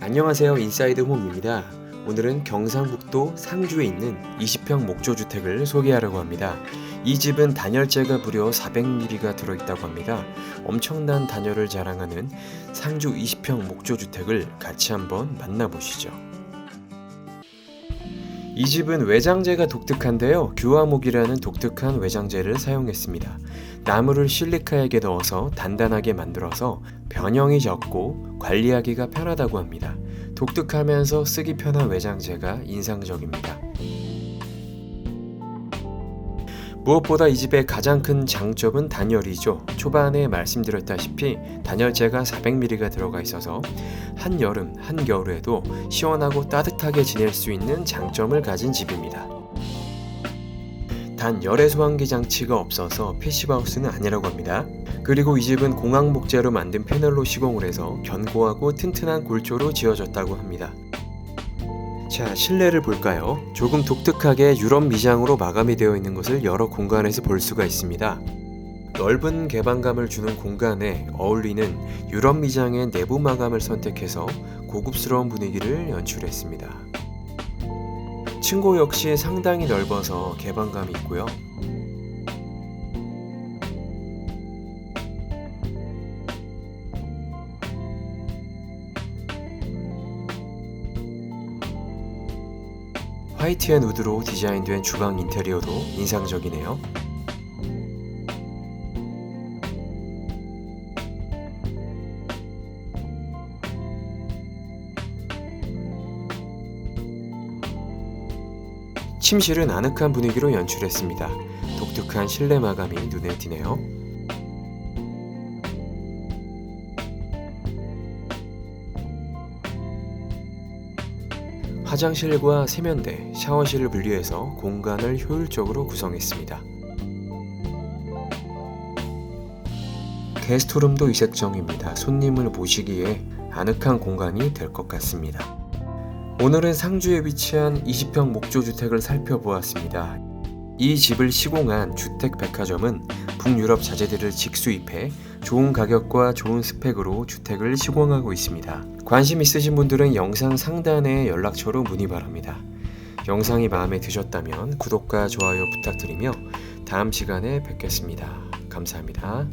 안녕하세요 인사이드 홈입니다. 오늘은 경상북도 상주에 있는 20평 목조주택을 소개하려고 합니다. 이 집은 단열재가 무려 400mm가 들어있다고 합니다. 엄청난 단열을 자랑하는 상주 20평 목조주택을 같이 한번 만나보시죠. 이 집은 외장재가 독특한데요. 규화목이라는 독특한 외장재를 사용했습니다. 나무를 실리카에게 넣어서 단단하게 만들어서 변형이 적고 관리하기가 편하다고 합니다. 독특하면서 쓰기 편한 외장재가 인상적입니다. 무엇보다 이 집의 가장 큰 장점은 단열이죠. 초반에 말씀드렸다시피 단열재가 400mm가 들어가 있어서 한여름, 한겨울에도 시원하고 따뜻하게 지낼 수 있는 장점을 가진 집입니다. 단 열의 소환기 장치가 없어서 패시브하우스는 아니라고 합니다. 그리고 이 집은 공항 목재로 만든 패널로 시공을 해서 견고하고 튼튼한 골조로 지어졌다고 합니다. 자, 실내를 볼까요? 조금 독특하게 유럽 미장으로 마감이 되어 있는 것을 여러 공간에서 볼 수가 있습니다. 넓은 개방감을 주는 공간에 어울리는 유럽 미장의 내부 마감을 선택해서 고급스러운 분위기를 연출했습니다. 층고 역시 상당히 넓어서 개방감이 있고요. 화이트 앤 우드로 디자인된 주방 인테리어도 인상적이네요. 침실은 아늑한 분위기로 연출했습니다. 독특한 실내 마감이 눈에 띄네요. 화장실과 세면대, 샤워실을 분리해서 공간을 효율적으로 구성했습니다. 게스트룸도 이색정입니다. 손님을 모시기에 아늑한 공간이 될 것 같습니다. 오늘은 상주에 위치한 20평 목조주택을 살펴보았습니다. 이 집을 시공한 주택 백화점은 북유럽 자재들을 직수입해 좋은 가격과 좋은 스펙으로 주택을 시공하고 있습니다. 관심 있으신 분들은 영상 상단에 연락처로 문의 바랍니다. 영상이 마음에 드셨다면 구독과 좋아요 부탁드리며 다음 시간에 뵙겠습니다. 감사합니다.